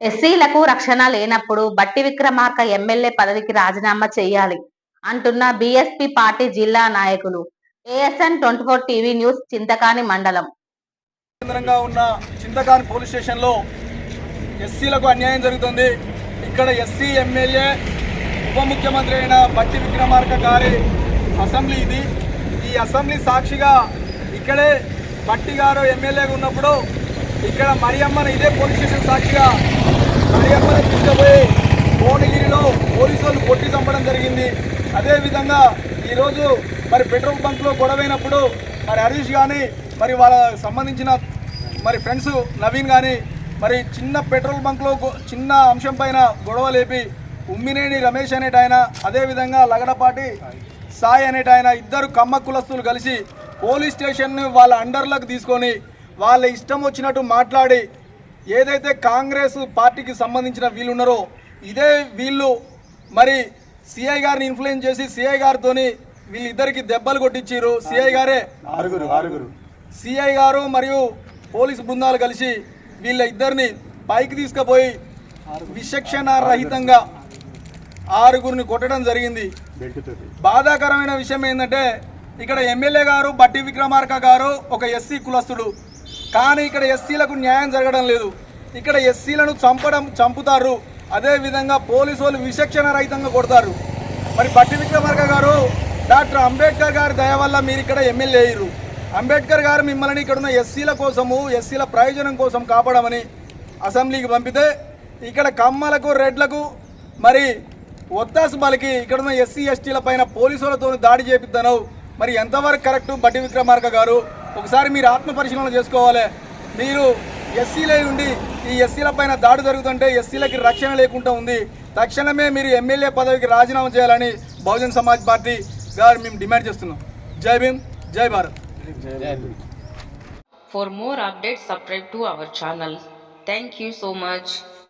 ఎస్సీలకు రక్షణ లేనప్పుడు బట్టి విక్రమార్క ఎమ్మెల్యే పదవికి రాజీనామా చేయాలి అంటున్న బీఎస్పీ పార్టీ జిల్లా నాయకులు. ASN twenty four TV news Chintakani మండలం. కేంద్రంగా ఉన్న చింతకాని పోలీస్ స్టేషన్లో ఎస్సీలకు అన్యాయం జరుగుతుంది. ఇక్కడ ఎస్సీ ఎమ్మెల్యే ఉప ముఖ్యమంత్రి అయిన బట్టి విక్రమార్క గారి అసెంబ్లీ ఇది. అసెంబ్లీ సాక్షిగా ఇక్కడే బట్టి గారు ఎమ్మెల్యేగా ఉన్నప్పుడు ఇక్కడ మరియమ్మను ఇదే పోలీస్ స్టేషన్ సాక్షిగా మరియమ్మను తీసుకుపోయి భువనగిరిలో పోలీసు వాళ్ళు కొట్టి చంపడం జరిగింది. అదేవిధంగా ఈరోజు మరి పెట్రోల్ బంక్లో గొడవైనప్పుడు మరి హరీష్ కానీ మరి వాళ్ళ సంబంధించిన మరి ఫ్రెండ్స్ నవీన్ కానీ మరి చిన్న పెట్రోల్ బంక్లో చిన్న అంశం పైన గొడవ లేపి ఉమ్మినేని రమేష్ అనేట ఆయన అదేవిధంగా లగడపాటి సాయి అనేట ఆయన ఇద్దరు కమ్మ కులస్తులు కలిసి పోలీస్ స్టేషన్ని వాళ్ళ అండర్లోకి తీసుకొని వాళ్ళ ఇష్టం వచ్చినట్టు మాట్లాడి ఏదైతే కాంగ్రెస్ పార్టీకి సంబంధించిన వీళ్ళు ఉన్నారో ఇదే వీళ్ళు మరి సిఐ గారిని ఇన్ఫ్లుయెన్స్ చేసి సిఐ గారితోని వీళ్ళిద్దరికి దెబ్బలు కొట్టించారు సిఐ గారే ఆరుగురు ఆరుగురు. సిఐ గారు మరియు పోలీసు బృందాలు కలిసి వీళ్ళ ఇద్దరిని పైకి తీసుకుపోయి విచక్షణ రహితంగా ఆరుగురిని కొట్టడం జరిగింది. బాధాకరమైన విషయం ఏంటంటే ఇక్కడ ఎమ్మెల్యే గారు బట్టి విక్రమార్క గారు ఒక ఎస్సీ కులస్తుడు. కానీ ఇక్కడ ఎస్సీలకు న్యాయం జరగడం లేదు. ఇక్కడ ఎస్సీలను చంపడం చంపుతారు. అదే విధంగా పోలీసు వాళ్ళు విచక్షణ రహితంగా కొడతారు. మరి బట్టి విక్రమార్క గారు డాక్టర్ అంబేద్కర్ గారి దయ వల్ల మీరు ఇక్కడ ఎమ్మెల్యే అయ్యారు అంబేద్కర్ గారు మిమ్మల్ని ఇక్కడ ఉన్న ఎస్సీల కోసము ఎస్సీల ప్రయోజనం కోసం కాపాడమని అసెంబ్లీకి పంపితే ఇక్కడ కమ్మలకు రెడ్లకు మరి ఒత్తాసు బలికి ఇక్కడ ఉన్న ఎస్సీ ఎస్టీల పైన పోలీసులతో దాడి చేపిద్దనవు. మరి ఎంతవరకు కరెక్ట్? బట్టి విక్రమార్క గారు ఒకసారి మీరు ఆత్మ పరిశీలన చేసుకోవాలి. మీరు ఎస్సీలై ఉండి ఈ ఎస్సీల పైన దాడి జరుగుతుంటే ఎస్సీలకి రక్షణ లేకుండా ఉంది. తక్షణమే మీరు ఎమ్మెల్యే పదవికి రాజీనామా చేయాలని బహుజన్ సమాజ్ పార్టీ గారు మేము డిమాండ్ చేస్తున్నాం. జై భీమ్ జై Bharat. For more updates, subscribe to our channel thank you so.